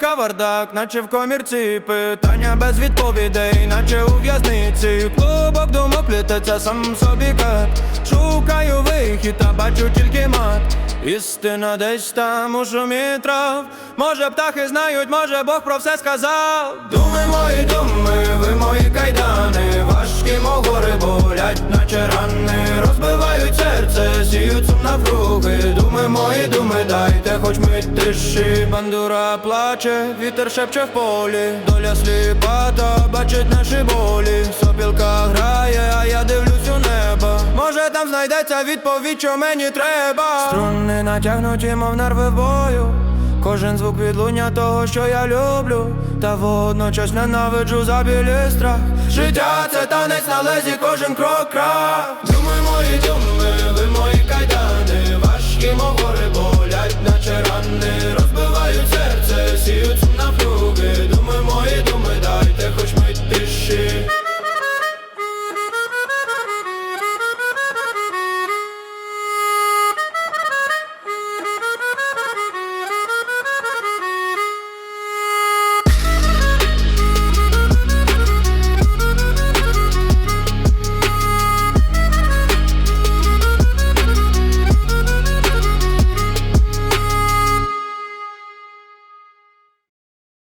кавардак, наче в комірці. Питання без відповідей, наче у в'язниці. Клубок думок плететься сам собі кат. Шукаю вихід, та бачу тільки мат. Істина десь там у шумі трав. Може птахи знають, може Бог про все сказав. Думи мої думи, ви мої кайдани. Важкі мов гори болять, наче рани. Розбивають серце, сіють сум навкруги. Думи мої думи, дайте хоч мить тиші Бандура плаче, вітер шепче в полі. Доля сліпа, та бачить наші болі. Сопілка грає, а я дивлюсь у небо Може там знайдеться відповідь, що мені треба. Струни натягнуті, мов нерви бою. Кожен звук відлуння того, що я люблю, та водночас ненавиджу за білий страх. Життя це танець на лезі, кожен крок крах.